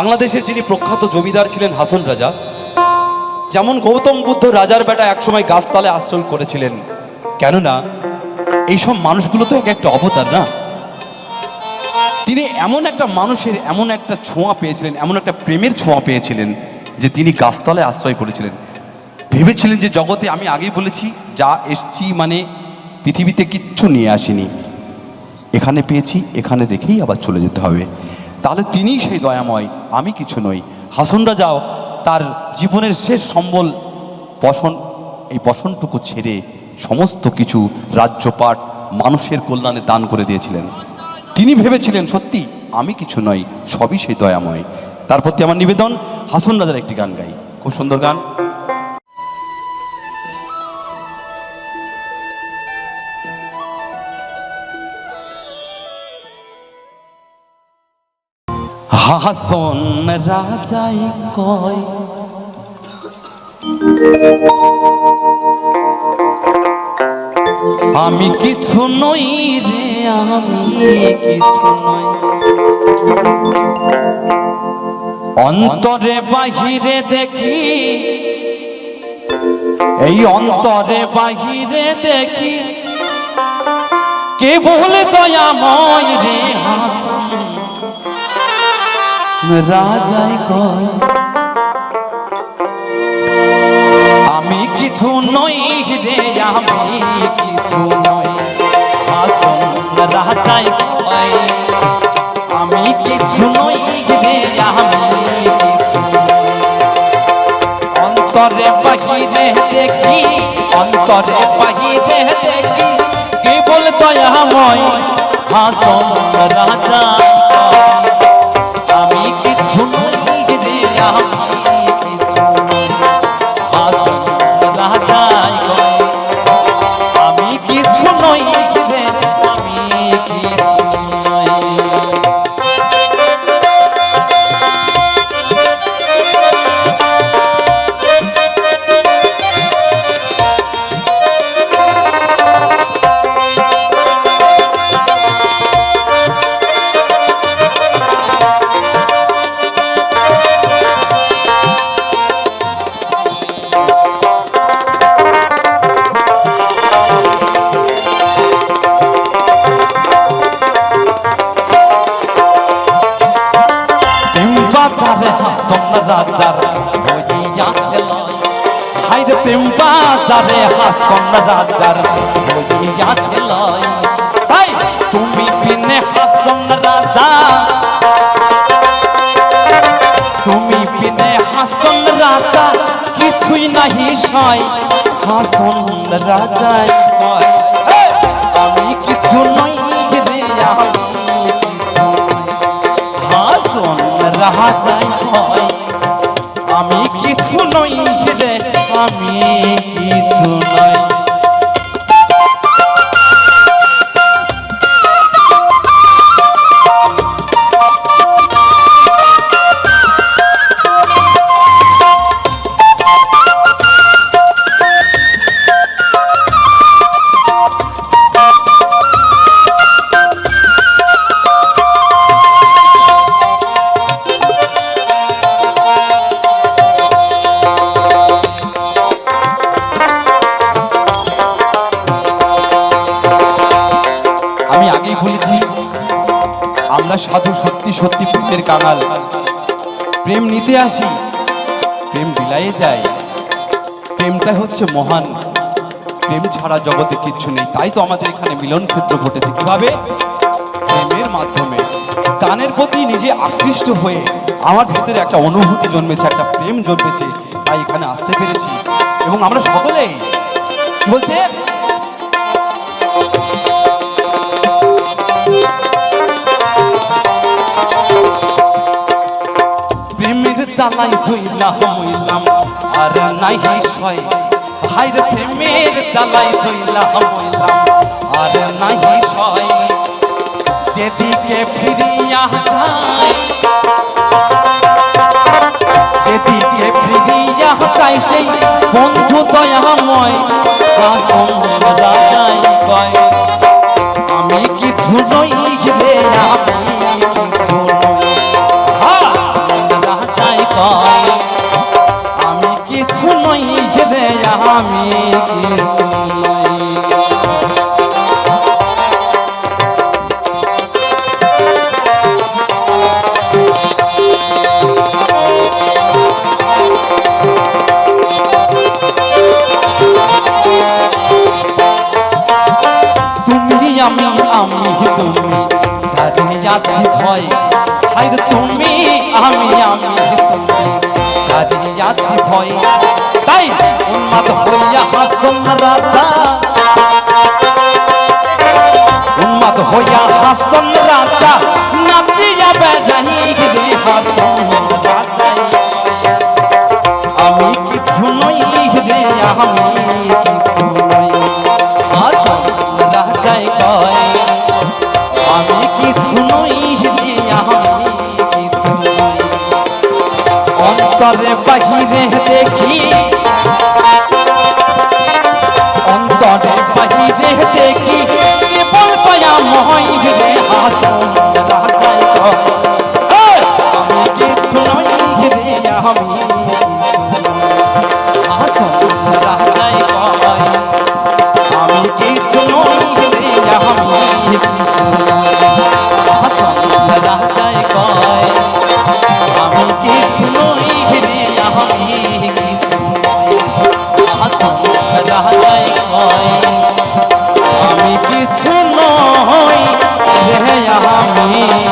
বাংলাদেশের যিনি প্রখ্যাত জমিদার ছিলেন হাসন রাজা, যেমন গৌতম বুদ্ধ রাজার বেটা একসময় গাছতলায় আশ্রয় করেছিলেন। কেননা, এইসব মানুষগুলো তো এক একটা অবতার না? তিনি এমন একটা মানুষের এমন একটা ছোঁয়া পেয়েছিলেন, এমন একটা প্রেমের ছোঁয়া পেয়েছিলেন, যে তিনি গাছতলায় আশ্রয় করেছিলেন। ভেবেছিলেন যে জগতে আমি আগেই বলেছি, যা এসছি মানে পৃথিবীতে কিচ্ছু নিয়ে আসিনি। এখানে পেয়েছি, এখানে রেখেই আবার চলে যেতে হবে। তাহলে তিনিই সেই দয়াময়, আমি কিছু নই। হাসন রাজাও তার জীবনের শেষ সম্বল বসন, এই বসনটুকু ছেড়ে সমস্ত কিছু রাজ্যপাট মানুষের কল্যাণে দান করে দিয়েছিলেন। তিনি ভেবেছিলেন, সত্যি, আমি কিছু নই, সবই সেই দয়াময়। তার প্রতি আমার নিবেদন, হাসন রাজার একটি গান গাই। খুব সুন্দর গান। হাসন রাজাই কয়। আমি কিছু নই রে, আমি কিছু নই। অন্তরে বাহিরে দেখি, এই অন্তরে বাহিরে দেখি। কে বলে দয়াময় রে হাসন? রাজাই কয়, আমি কিছু নই রে, আমি কিছু নই। হাসন রাজাই কয়, আমি কিছু নই রে, আমি কিছু অন্তরে বাহিরে দেখি, অন্তরে বাহিরে দেখি কি বল দয়াময় হাসন রাজা বাজারে হাসন রাজার তাই তুমি বিনে হাসন রাজা। তুমি বিনে হাসন রাজা, কিছুই নাহি সয়। হাসন রাজাই কয় আমি কিছু নই রে হাসন রাজাই হয় আমি কিছু নই রে, আমি কিছু আমরা সাধু সত্যি সত্যি প্রেমের কাঙাল। প্রেম নিতে আসি, প্রেম বিলায়ে যায়। প্রেমটা হচ্ছে মহান। প্রেম ছাড়া জগতে কিচ্ছু নেই। তাই তো আমাদের এখানে মিলন ক্ষেত্র ঘটেছে। কীভাবে? প্রেমের মাধ্যমে। গানের প্রতি নিজে আকৃষ্ট হয়ে আমার ভিতরে একটা অনুভূতি জন্মেছে, একটা প্রেম জন্মেছে। তাই এখানে আসতে পেরেছি। এবং আমরা সকলেই বলছে? প্রেমের ধুইলা হইলাম আর নাই সয়? ভাইর প্রেমের জ্বালাই ধুইলা হইলাম আর নাই সয়? যেদিকে ফিরিয়া যায় যেদিকে ফিরিয়া যায় সেই বন্ধু দয়াময় কিছু নই রে আমি তুমি আমি আমি তুমি জানি আছি ভয় হায় তুমি রাজা। উন্মাদ হইয়া হাসন রাজা। নাচিয়া বেড়াই রে হাসন আমি কিছু নই রে, আমি কিছু নই। হাসন রাজাই কয়, আমি কিছু নই রে দেখি অন্তরে বাহিরে দেখি আমি